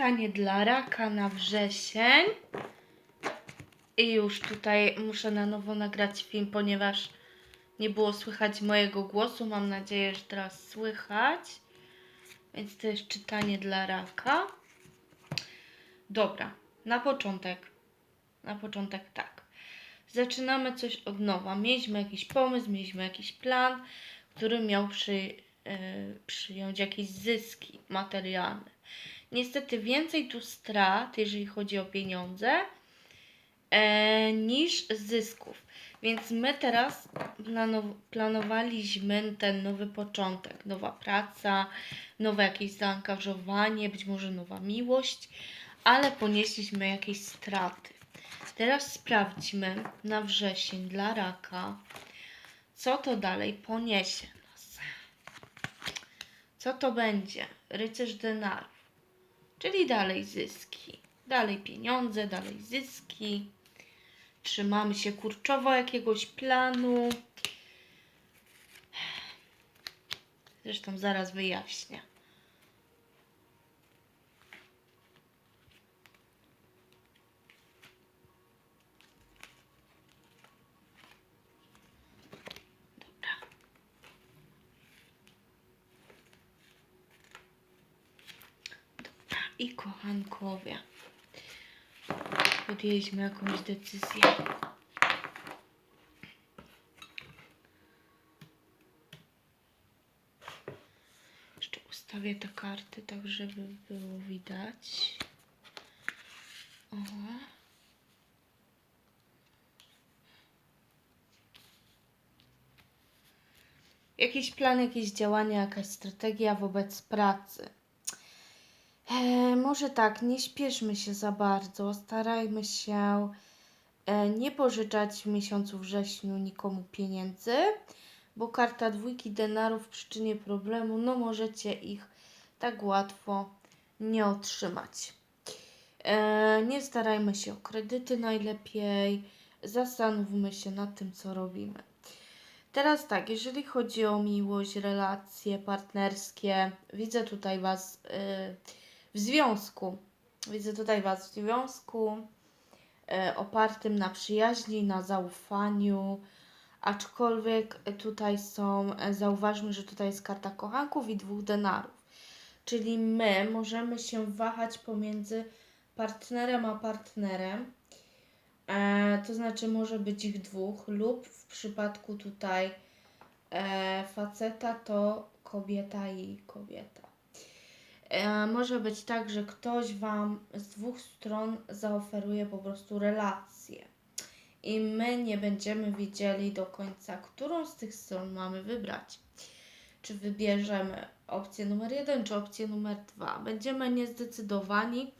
czytanie dla raka na wrzesień. I już tutaj muszę na nowo nagrać film, ponieważ nie było słychać mojego głosu. Mam nadzieję, że teraz słychać. Więc to jest czytanie dla raka. Dobra, na początek. Na początek tak. Zaczynamy coś od nowa. Mieliśmy jakiś pomysł, mieliśmy jakiś plan, który miał przy, e, przyjąć jakieś zyski materialne. Niestety więcej tu strat, jeżeli chodzi o pieniądze, e, niż zysków. Więc my teraz planow- planowaliśmy ten nowy początek, nowa praca, nowe jakieś zaangażowanie, być może nowa miłość, ale ponieśliśmy jakieś straty. Teraz sprawdźmy na wrzesień dla raka, co to dalej poniesie nas. Co to będzie? Rycerz denarów, czyli dalej zyski, dalej pieniądze, dalej zyski. Trzymamy się kurczowo jakiegoś planu. Zresztą zaraz wyjaśnię. I kochankowie. Podjęliśmy jakąś decyzję. Jeszcze ustawię te karty tak, żeby było widać. O. Jakiś plan, jakieś działania, jakaś strategia wobec pracy. E, może tak, nie śpieszmy się za bardzo. Starajmy się e, nie pożyczać w miesiącu wrześniu nikomu pieniędzy, bo karta dwójki denarów przyczynie problemu, no możecie ich tak łatwo nie otrzymać. E, nie starajmy się o kredyty najlepiej. Zastanówmy się nad tym, co robimy. Teraz tak, jeżeli chodzi o miłość, relacje partnerskie, widzę tutaj Was y, w związku. Widzę tutaj Was w związku y, opartym na przyjaźni, na zaufaniu. Aczkolwiek tutaj są, e, zauważmy, że tutaj jest karta kochanków i dwóch denarów. Czyli my możemy się wahać pomiędzy partnerem a partnerem. E, to znaczy może być ich dwóch lub w przypadku tutaj e, faceta to kobieta i kobieta. E, może być tak, że ktoś Wam z dwóch stron zaoferuje po prostu relację i my nie będziemy wiedzieli do końca, którą z tych stron mamy wybrać. Czy wybierzemy opcję numer jeden, czy opcję numer dwa. Będziemy niezdecydowani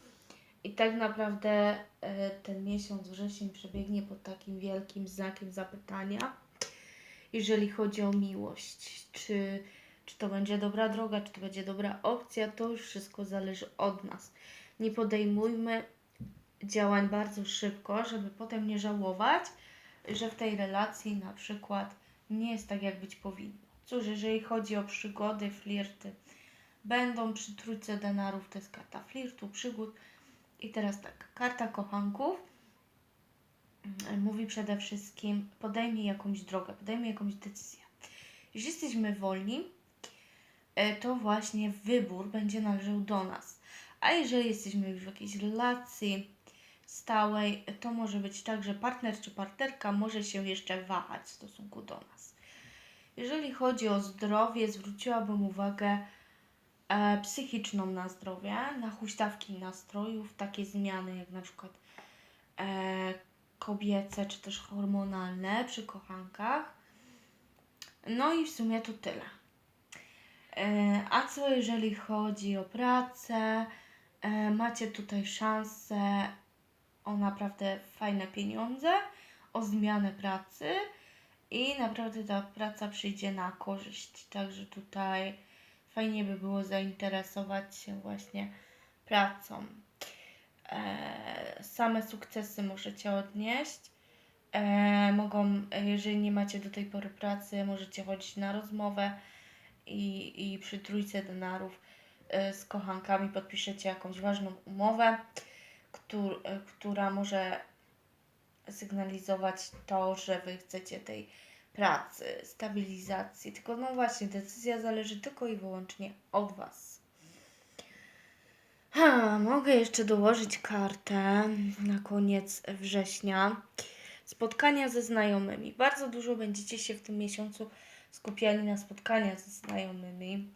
i tak naprawdę e, ten miesiąc wrzesień przebiegnie pod takim wielkim znakiem zapytania, jeżeli chodzi o miłość. Czy, czy to będzie dobra droga, czy to będzie dobra opcja, to już wszystko zależy od nas. Nie podejmujmy działań bardzo szybko, żeby potem nie żałować, że w tej relacji na przykład nie jest tak, jak być powinno. Cóż, jeżeli chodzi o przygody, flirty, będą przy trójce denarów, to jest karta flirtu, przygód. I teraz tak, karta kochanków mm, mówi przede wszystkim podejmij jakąś drogę, podejmij jakąś decyzję. Jeśli jesteśmy wolni, to właśnie wybór będzie należał do nas. A jeżeli jesteśmy już w jakiejś relacji stałej, to może być tak, że partner czy partnerka może się jeszcze wahać w stosunku do nas. Jeżeli chodzi o zdrowie, zwróciłabym uwagę e, psychiczną na zdrowie, na huśtawki nastrojów, takie zmiany jak na przykład e, kobiece czy też hormonalne przy kochankach. No i w sumie to tyle. E, a co jeżeli chodzi o pracę? E, macie tutaj szansę o naprawdę fajne pieniądze, o zmianę pracy i naprawdę ta praca przyjdzie na korzyść. Także tutaj fajnie by było zainteresować się właśnie pracą. E, same sukcesy możecie odnieść. Mogą, jeżeli nie macie do tej pory pracy, możecie chodzić na rozmowę i, i przy trójce denarów y, z kochankami podpiszecie jakąś ważną umowę, któr, y, która może sygnalizować to, że wy chcecie tej pracy, stabilizacji. Tylko no właśnie, decyzja zależy tylko i wyłącznie od was. Ha, mogę jeszcze dołożyć kartę na koniec września. Spotkania ze znajomymi. Bardzo dużo będziecie się w tym miesiącu skupiali na spotkania ze znajomymi.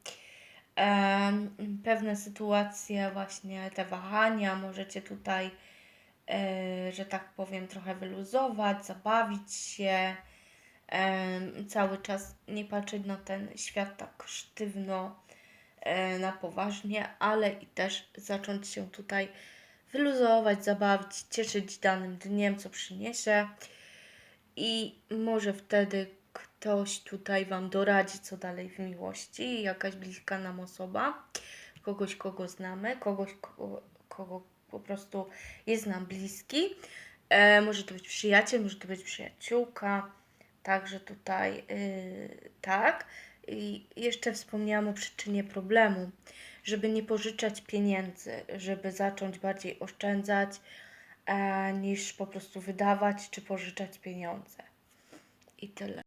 Em, pewne sytuacje, właśnie te wahania, możecie tutaj, e, że tak powiem, trochę wyluzować, zabawić się, cały czas nie patrzeć na ten świat tak sztywno, e, na poważnie, ale i też zacząć się tutaj wyluzować, zabawić, cieszyć danym dniem, co przyniesie. I może wtedy ktoś tutaj Wam doradzi, co dalej w miłości, jakaś bliska nam osoba, kogoś, kogo znamy, kogoś, kogo, kogo po prostu jest nam bliski. E, może to być przyjaciel, może to być przyjaciółka. Także tutaj yy, tak. I jeszcze wspomniałam o przyczynie problemu, żeby nie pożyczać pieniędzy, żeby zacząć bardziej oszczędzać e, niż po prostu wydawać czy pożyczać pieniądze. I tyle.